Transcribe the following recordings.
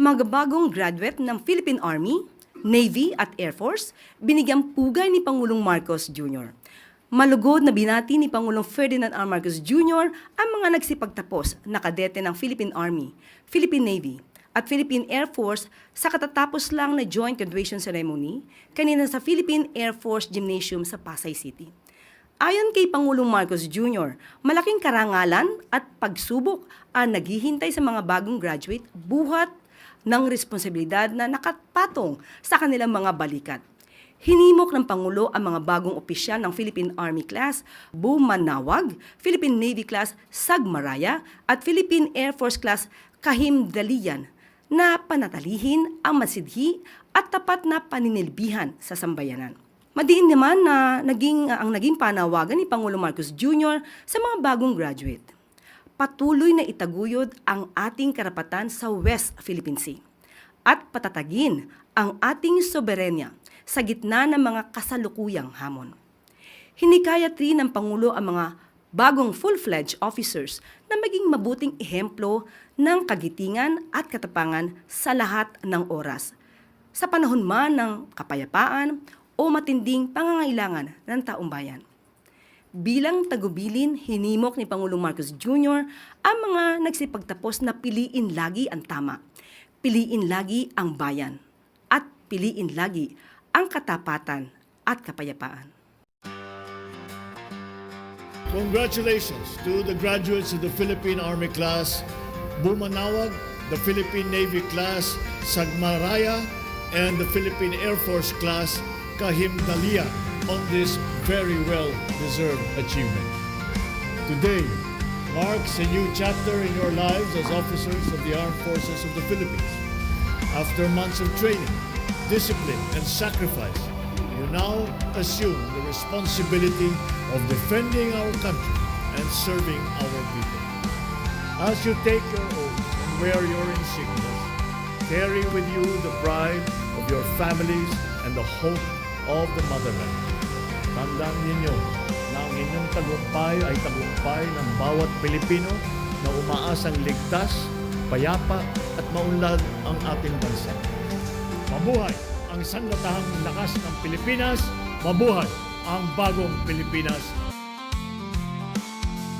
mga bagong graduate ng Philippine Army, Navy at Air Force, binigyang pugay ni Pangulong Marcos Jr. Malugod na binati ni Pangulong Ferdinand R. Marcos Jr. ang mga nagsipagtapos na kadete ng Philippine Army, Philippine Navy, at Philippine Air Force sa katatapos lang na joint graduation ceremony kanina sa Philippine Air Force Gymnasium sa Pasay City. Ayon kay Pangulong Marcos Jr., malaking karangalan at pagsubok ang naghihintay sa mga bagong graduate buhat ng responsibilidad na nakapatong sa kanilang mga balikat. Hinimok ng Pangulo ang mga bagong opisyal ng Philippine Army Class Bumanawag, Philippine Navy Class Sagmaraya at Philippine Air Force Class Kahim Dalian na panatalihin ang masidhi at tapat na paninilbihan sa sambayanan. Madiin naman na naging, ang naging panawagan ni Pangulo Marcos Jr. sa mga bagong graduate. Patuloy na itaguyod ang ating karapatan sa West Philippine Sea at patatagin ang ating soberenya sa gitna ng mga kasalukuyang hamon. Hinikayat rin ng Pangulo ang mga bagong full-fledged officers na maging mabuting ehemplo ng kagitingan at katapangan sa lahat ng oras. Sa panahon man ng kapayapaan o matinding pangangailangan ng taong bayan. Bilang tagubilin, hinimok ni Pangulong Marcos Jr. ang mga nagsipagtapos na piliin lagi ang tama, piliin lagi ang bayan, at piliin lagi ang katapatan at kapayapaan. Congratulations to the graduates of the Philippine Army class Bumanawag, the Philippine Navy class Sagmaraya, and the Philippine Air Force class Kahimdalia on this very well-deserved achievement. Today marks a new chapter in your lives as officers of the Armed Forces of the Philippines. After months of training, discipline, and sacrifice, you now assume the responsibility of defending our country and serving our people. As you take your oath and wear your insignia, carry with you the pride of your families and the hope of the motherland. Tandaan ninyo na ang inyong tagumpay ay tagumpay ng bawat Pilipino na umaasang ligtas, payapa at maunlad ang ating bansa. Mabuhay ang sanlatahang lakas ng Pilipinas! Mabuhay ang bagong Pilipinas!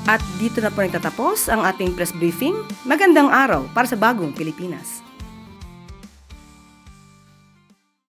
At dito na po nagtatapos ang ating press briefing. Magandang araw para sa bagong Pilipinas.